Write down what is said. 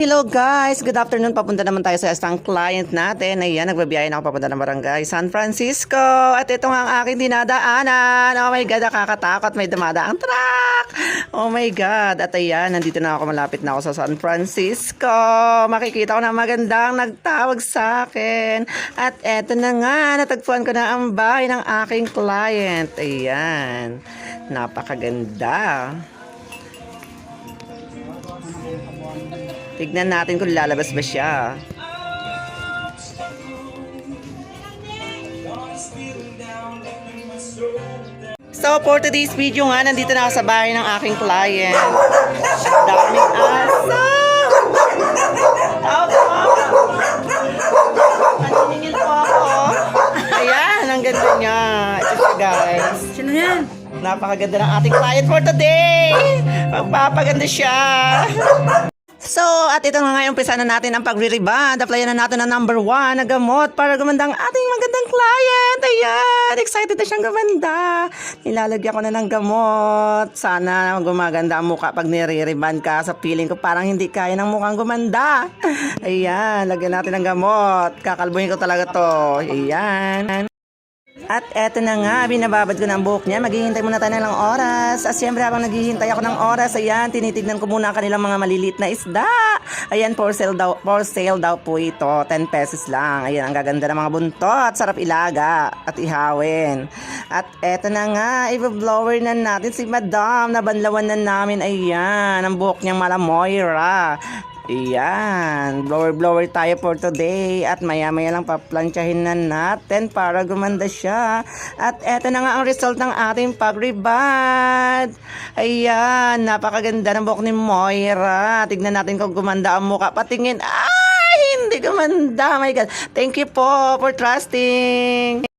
Hello guys! Good afternoon. Papunta naman tayo sa isang client natin. Ayan, nagbabiyahe na ako papunta ng barangay San Francisco. At ito nga ang aking dinadaanan. Oh my God, nakakatakot. May dumadaang truck. Oh my God. At ayan, nandito na ako. Malapit na ako sa San Francisco. Makikita ko na magandang nagtawag sa akin. At eto na nga, natagpuan ko na ang bahay ng aking client. Ayan. Napakaganda. Tignan natin kung lalabas ba siya. So, for today's video nga, nandito na ako sa bahay ng aking client. Daming aso! Opo! Paniningin po ako. Ayan, ang ganda niya. Ito siya, guys. Sino yan? Napakaganda ng ating client for today. Magpapaganda siya. So, at ito na nga yung umpisa na natin ang pagre-reband. Applyan na natin ang number one na gamot para gumandang ating magandang client. Ayan, excited na siyang gumanda. Nilalagyan ko na ng gamot. Sana gumaganda ang mukha pag nire-reband ka. Sa feeling ko parang hindi kaya ng mukhang gumanda. Ayan, lagyan natin ng gamot. Kakalbuhin ko talaga to. Ayan. At eto na nga, binababad ko ng buhok niya. Maghihintay muna tayo ng ilang oras. At syempre habang naghihintay ako ng oras, ayan, tinitignan ko muna ang kanilang mga maliliit na isda. Ayan, for sale daw, for sale daw po ito. 10 pesos lang. Ayan, ang gaganda ng mga buntot. Sarap ilaga at ihawin. At eto na nga, i-blower na natin si Madam. Nabanlawan na namin. Ayan, ang buhok niyang malamoyra. Ayan, blower-blower tayo for today at maya-maya lang paplansyahin na natin para gumanda siya. At eto na nga ang result ng ating pag-reband. Ayan, napakaganda ng buhok ni Moira. Tignan natin kung gumanda ang mukha. Patingin, ay, hindi gumanda. My God. Thank you po for trusting.